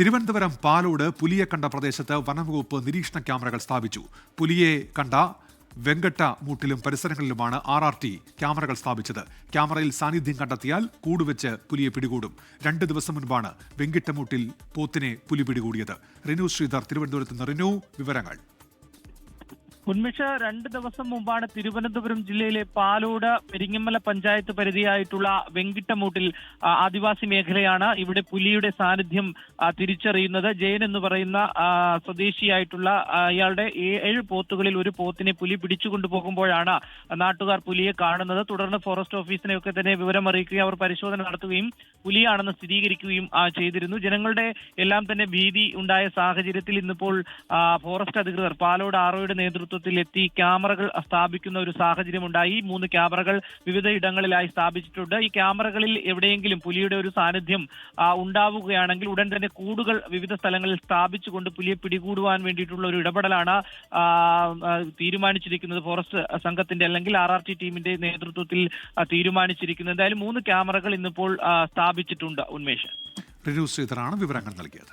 തിരുവനന്തപുരം പാലോട് പുലിയെ കണ്ട പ്രദേശത്ത് വനംവകുപ്പ് നിരീക്ഷണ ക്യാമറകൾ സ്ഥാപിച്ചു. പുലിയെ കണ്ട വെങ്കട്ട മൂട്ടിലും പരിസരങ്ങളിലുമാണ് ആർ ആർ ടി ക്യാമറകൾ സ്ഥാപിച്ചത്. ക്യാമറയിൽ സാന്നിധ്യം കണ്ടെത്തിയാൽ കൂടുവെച്ച് പുലിയെ പിടികൂടും. രണ്ട് ദിവസം മുൻപാണ് വെങ്കിട്ടമൂട്ടിൽ പോത്തിനെ പുലി പിടികൂടിയത്. റിനു ശ്രീധർ തിരുവനന്തപുരത്ത് നിന്ന് റിനു വിവരങ്ങൾ. ഉന്മേഷ രണ്ട് ദിവസം മുമ്പാണ് തിരുവനന്തപുരം ജില്ലയിലെ പാലോട് പെരിങ്ങമല പഞ്ചായത്ത് പരിധിയായിട്ടുള്ള വെങ്കിട്ടമൂട്ടിൽ ആദിവാസി മേഖലയാണ് ഇവിടെ പുലിയുടെ സാന്നിധ്യം തിരിച്ചറിയുന്നത്. ജയൻ എന്ന് പറയുന്ന സ്വദേശിയായിട്ടുള്ള ഇയാളുടെ ഏഴ് പോത്തുകളിൽ ഒരു പോത്തിനെ പുലി പിടിച്ചുകൊണ്ടുപോകുമ്പോഴാണ് നാട്ടുകാർ പുലിയെ കാണുന്നത്. തുടർന്ന് ഫോറസ്റ്റ് ഓഫീസിനെയൊക്കെ തന്നെ വിവരം അറിയിക്കുകയും അവർ പരിശോധന നടത്തുകയും പുലിയാണെന്ന് സ്ഥിരീകരിക്കുകയും ചെയ്തിരുന്നു. ജനങ്ങളുടെ എല്ലാം തന്നെ ഭീതി ഉണ്ടായ സാഹചര്യത്തിൽ ഇന്നിപ്പോൾ ഫോറസ്റ്റ് അധികൃതർ പാലോട് ആറോയുടെ നേതൃത്വത്തിൽ എത്തി ക്യാമറകൾ സ്ഥാപിക്കുന്ന ഒരു സാഹചര്യം ഉണ്ടായി മൂന്ന് ക്യാമറകൾ വിവിധ ഇടങ്ങളിലായി സ്ഥാപിച്ചിട്ടുണ്ട്. ഈ ക്യാമറകളിൽ എവിടെയെങ്കിലും പുലിയുടെ ഒരു സാന്നിധ്യം ഉണ്ടാവുകയാണെങ്കിൽ ഉടൻ തന്നെ കൂടുകൾ വിവിധ സ്ഥലങ്ങളിൽ സ്ഥാപിച്ചുകൊണ്ട് പുലിയെ പിടികൂടുവാൻ വേണ്ടിയിട്ടുള്ള ഒരു ഇടപെടലാണ് തീരുമാനിച്ചിരിക്കുന്നത് ഫോറസ്റ്റ് സംഘത്തിന്റെ അല്ലെങ്കിൽ ആർ ആർ ടി ടീമിന്റെ നേതൃത്വത്തിൽ തീരുമാനിച്ചിരിക്കുന്നത്. എന്തായാലും മൂന്ന് ക്യാമറകൾ ഇന്നിപ്പോൾ സ്ഥാപിച്ചിട്ടുണ്ട് ഉന്മേഷ്. റിനു വിവരങ്ങൾ നൽകിയത്.